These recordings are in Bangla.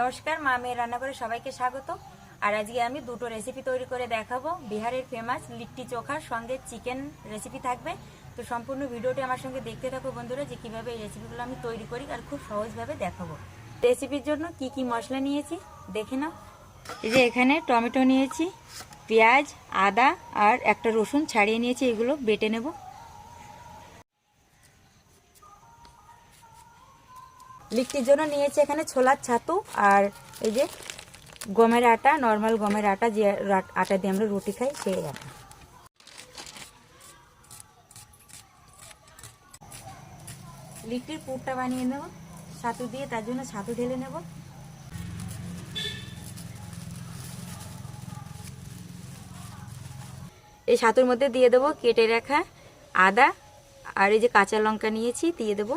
নমস্কার, মা মেয়ের রান্নাঘরে সবাইকে স্বাগত। আর আজকে আমি দুটো রেসিপি তৈরি করে দেখাবো। বিহারের ফেমাস লিট্টি চোখার সঙ্গে চিকেন রেসিপি থাকবে। তো সম্পূর্ণ ভিডিওটি আমার সঙ্গে দেখতে থাকো বন্ধুরা, যে কীভাবে এই রেসিপিগুলো আমি তৈরি করি আর খুব সহজভাবে দেখাবো। রেসিপির জন্য কি কি মশলা নিয়েছি দেখে নাও। এই যে এখানে টমেটো নিয়েছি, পেঁয়াজ, আদা আর একটা রসুন ছাড়িয়ে নিয়েছি, এগুলো বেটে নেব। লিট্টির জন্য নিয়েছি এখানে ছোলার ছাতু আর এই যে গমের আটা নর্মাল গমের আটা, যে আটা দিয়ে আমরা রুটি খাই, সেই আটা। লিট্টির পুরটা বানিয়ে নেব, ছাতু দিয়ে তার জন্য ছাতু ঢেলে নেব। এই ছাতুর মধ্যে দিয়ে দেবো কেটে রাখা আদা, আর এই যে কাঁচা লঙ্কা নিয়েছি, দিয়ে দেবো।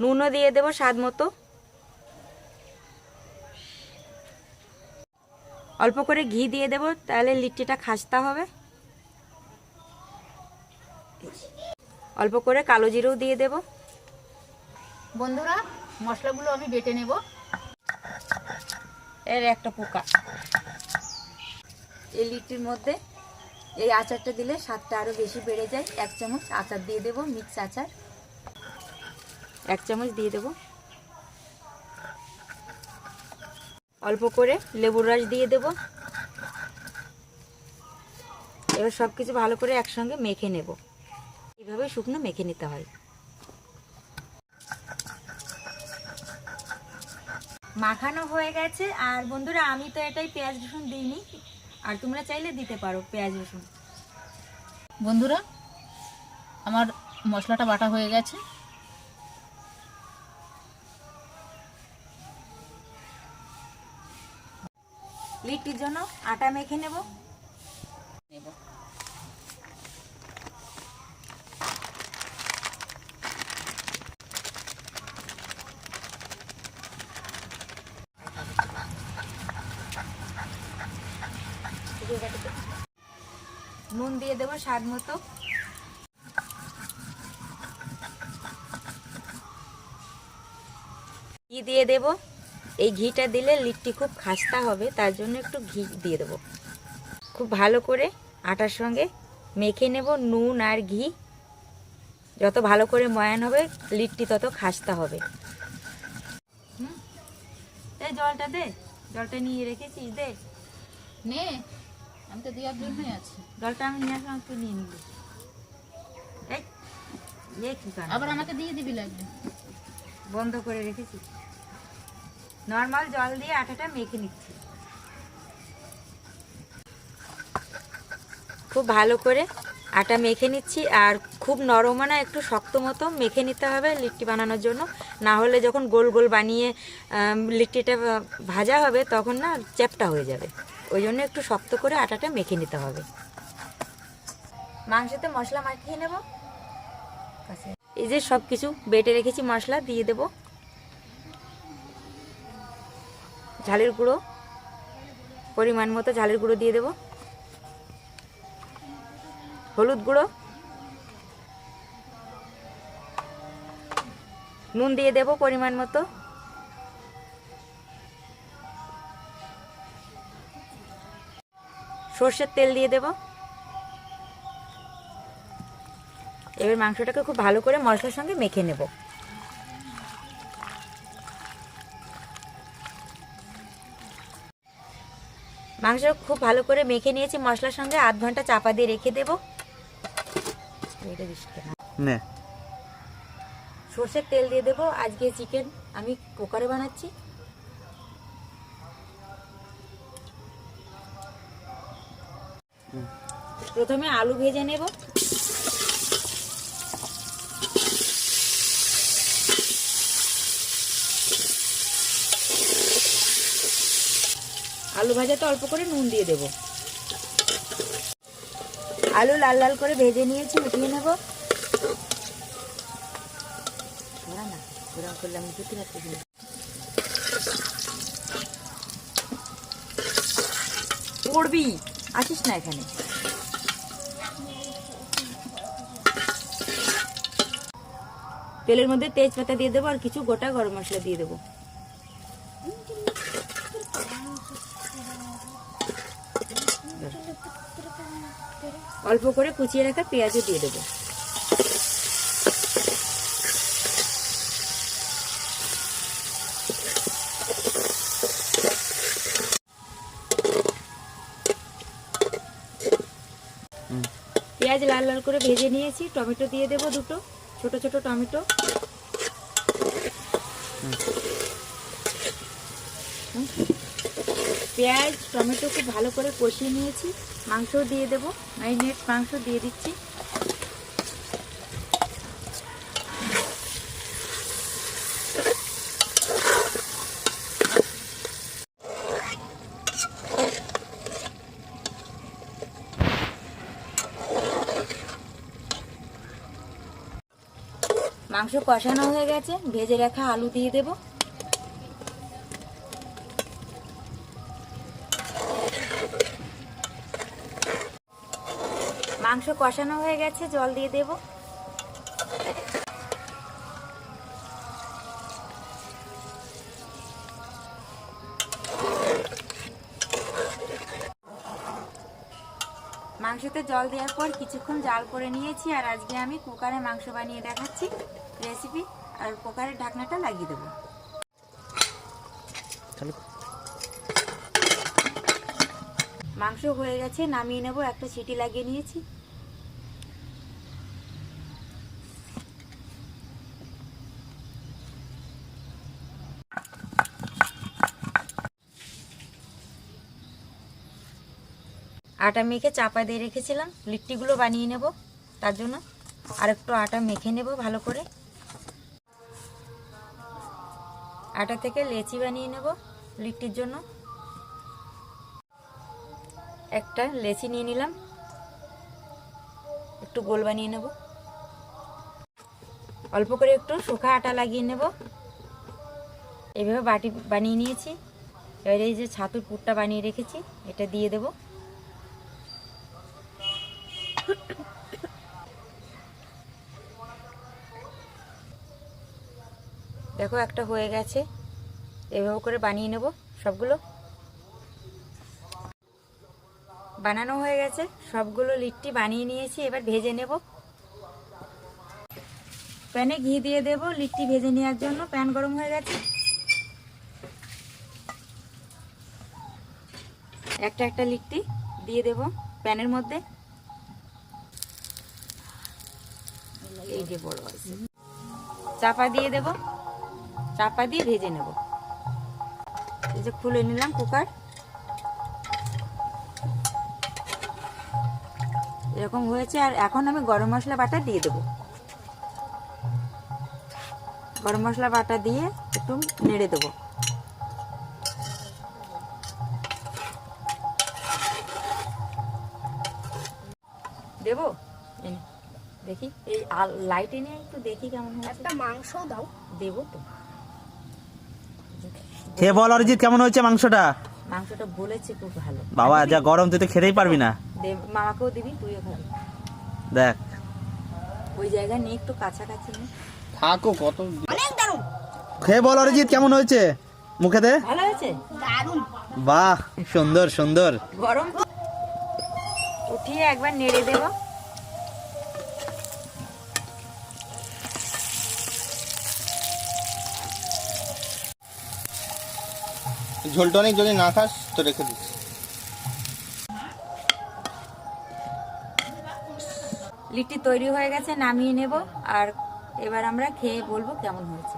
নুনও দিয়ে দেবো স্বাদ মতো। অল্প করে ঘি দিয়ে দেবো, তাহলে লিট্টিটা খাস্তা হবে। অল্প করে কালো জিরেও দিয়ে দেবো। বন্ধুরা, মশলাগুলো আমি বেটে নেব। এর একটা পোকা। এই লিট্টির মধ্যে এই আচারটা দিলে স্বাদটা আরও বেশি বেড়ে যায়। এক চামচ আচার দিয়ে দেবো, মিক্স আচার। এক চামচ দিয়ে দেবো। অল্প করে লেবুর রস দিয়ে দেবো। এবার সব কিছু ভালো করে একসঙ্গে মেখে নেব। এইভাবে শুকনো মেখে নিতে হয়। মাখানো হয়ে গেছে। আর বন্ধুরা, আমি তো এটাই পেঁয়াজ রসুন দিইনি। আর তোমরা চাইলে দিতে পারো পেঁয়াজ রসুন। বন্ধুরা, আমার মশলাটা বাটা হয়ে গেছে। লিট্টির জন্য আটা মেখে নেব। নেব। নুন দিয়ে দেবো স্বাদ মতো। ঘি দিয়ে দেব। এই ঘিটা দিলে লিট্টি খুব খাস্তা হবে তার জন্য একটু ঘি দিয়ে দেবো। খুব ভালো করে আটার সঙ্গে মেখে নেব নুন আর ঘি। যত ভালো করে ময়ান হবে লিট্টি তত খাস্তা হবে। এই জলটা দে জলটা নিয়ে রেখেছিস দে। নে আমি তো দেওয়ার জন্যই আছি। জলটা আমি নিয়ে আসলাম তুই নিয়ে নিবি। এই? আবার আমাকে দিয়ে দিবি লাগবে। বন্ধ করে রেখেছি নর্মাল জল দিয়ে আটাটা মেখে নিচ্ছি। খুব ভালো করে আটা মেখে নিচ্ছি, আর খুব নরম না, একটু শক্ত মতো মেখে নিতে হবে লিট্টি বানানোর জন্য। না হলে যখন গোল গোল বানিয়ে লিট্টিটা ভাজা হবে তখন না চ্যাপটা হয়ে যাবে। ওই জন্য একটু শক্ত করে আটাটা মেখে নিতে হবে। মাংসতে মশলা মাখিয়ে নেব। এই যে সব কিছু বেটে রেখেছি মশলা, দিয়ে দেব। ঝালের গুঁড়ো, পরিমাণ মতো ঝালের গুঁড়ো দিয়ে দেব। হলুদ গুঁড়ো, নুন দিয়ে দেব পরিমাণ মতো। সর্ষের তেল দিয়ে দেব। এবার মাংসটাকে খুব ভালো করে মশলার সঙ্গে মেখে নেব। মাংস খুব ভালো করে মেখে নিয়েছি মশলার সঙ্গে আধ ঘণ্টা চাপা দিয়ে রেখে দেব। সর্ষের তেল দিয়ে দেবো আজকে চিকেন আমি কুকারে বানাচ্ছি। প্রথমে আলু ভেজে নেব। আলু ভাজাতে অল্প করে নুন দিয়ে দেব। আলু লাল লাল করে ভেজে নিয়েছি উঠিয়ে নেব। ধরা না, এরকম করলে আমি দুটি রাখতে দিই পড়বি আসিস না এখানে। তেলের মধ্যে তেজপাতা দিয়ে দেবো আর কিছু গোটা গরম মশলা দিয়ে দেবো। অল্প করে কুচিয়ে রাখা পেঁয়াজও দিয়ে দেবো। পেঁয়াজ লাল লাল করে ভেজে নিয়েছি, টমেটো দিয়ে দেবো দুটো, ছোট ছোট টমেটো। পেঁয়াজ, টমেটো খুব ভালো করে কষিয়ে নিয়েছি। মাংস দিয়ে দেবো। ম্যারিনেট মাংস দিয়ে দিচ্ছি। মাংস কষানো হয়ে গেছে। ভেজে রাখা আলু দিয়ে দেবো। মাংস কষানো হয়ে গেছে জল দিয়ে দেব। মাংসতে জল দেওয়ার পর কিছুক্ষণ জাল করে নিয়েছি আর আজকে আমি কুকারে মাংস বানিয়ে দেখাচ্ছি রেসিপি আর কুকারের ঢাকনাটা লাগিয়ে দেবো। মাংস হয়ে গেছে নামিয়ে নেব একটা সিটি লাগিয়ে নিয়েছি। আটা মেখে চাপা দিয়ে রেখেছিলাম। লিট্টিগুলো বানিয়ে নেব, তার জন্য। আর একটু আটা মেখে নেব ভালো করে। আটা থেকে লেচি বানিয়ে নেব লিট্টির জন্য। একটা লেচি নিয়ে নিলাম। একটু গোল বানিয়ে নেব। অল্প করে একটু শুকা আটা লাগিয়ে নেব। এইভাবে বাটি বানিয়ে নিয়েছি। এবার এই যে ছাতুর পুরটা বানিয়ে রেখেছি, এটা দিয়ে দেব। দেখো, একটা হয়ে গেছে। এভাবে করে বানিয়ে নেব সবগুলো। বানানো হয়ে গেছে। সবগুলো লিট্টি বানিয়ে নিয়েছি, এবার ভেজে নেব। প্যানে ঘি দিয়ে দেব লিট্টি ভেজে নেওয়ার জন্য। প্যান গরম হয়ে গেছে। একটা একটা লিট্টি দিয়ে দেব প্যানের মধ্যে। এই যে বড় আছে। চাপা দিয়ে দেব। চাপা দিয়ে ভেজে নেব। এই যে খুলে নিলাম কুকার। এরকম হয়েছে, আর এখন আমি গরম মশলা বাটা দিয়ে দেবো। গরম মশলা বাটা দিয়ে একটু নেড়ে দেবো। দেবো? দেখি এই লাইট এনে একটু দেখি কেমন হয়েছে। একটা মাংস দাও। দেবো তো। খেয়ে বল অরিজিৎ কেমন হয়েছে মাংসটা? মাংসটা বলেছে খুব ভালো। বাবা যা গরম তুই তো খেতেই পারবি না। দেব মামাকেও দিবি তুইও খাবি। দেখ। ওই জায়গা নিয়ে একটু কাছাকাছি থাকো কত অনেক দারুণ। খেয়ে বল অরিজিৎ কেমন হয়েছে? মুখে দে। ভালো হয়েছে? দারুণ। বাহ সুন্দর সুন্দর। গরম তো। উঠিয়ে একবার নেড়ে দেব। ঝোল টনিক যদি না খাস তো রেখে দিস লিট্টি তৈরি হয়ে গেছে নামিয়ে নেব আর এবার আমরা খেয়ে বলব কেমন হয়েছে।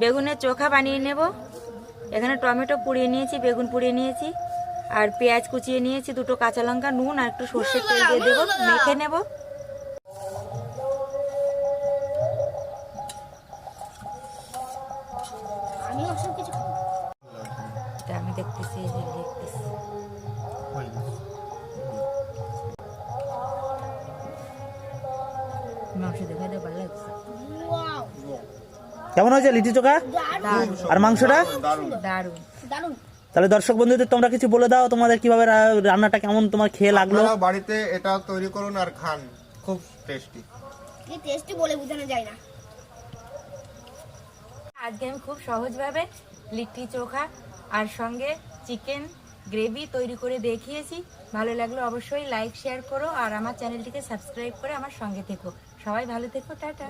বেগুনের চোখা বানিয়ে নেব। এখানে টমেটো পুড়িয়ে নিয়েছি বেগুন পুড়িয়ে নিয়েছি আর পেঁয়াজ কুচিয়ে নিয়েছি দুটো কাঁচা লঙ্কা নুন আর একটু সর্ষের তেল দিয়ে দেবো মেখে নেব। মাংস দেখা ভালো লাগছে কেমন হয়েছে লিচি চোখা? আর মাংসটা? দারুণ দারুণ তাহলে দর্শক বন্ধুদের তোমরা কিছু বলে দাও তোমাদের কীভাবে রান্নাটা কেমন তোমার খেয়ে লাগল? বাড়িতে এটা তৈরি করুন আর খান খুব টেস্টি কি টেস্টি বলে বোঝানো যায় না। আজকে আমি খুব সহজভাবে লিট্টি চোখা আর সঙ্গে চিকেন গ্রেভি তৈরি করে দেখিয়েছি। ভালো লাগল অবশ্যই লাইক শেয়ার করো আর আমার চ্যানেলটিকে সাবস্ক্রাইব করে আমার সঙ্গে থেকো। সবাই ভালো থেকো টাটা।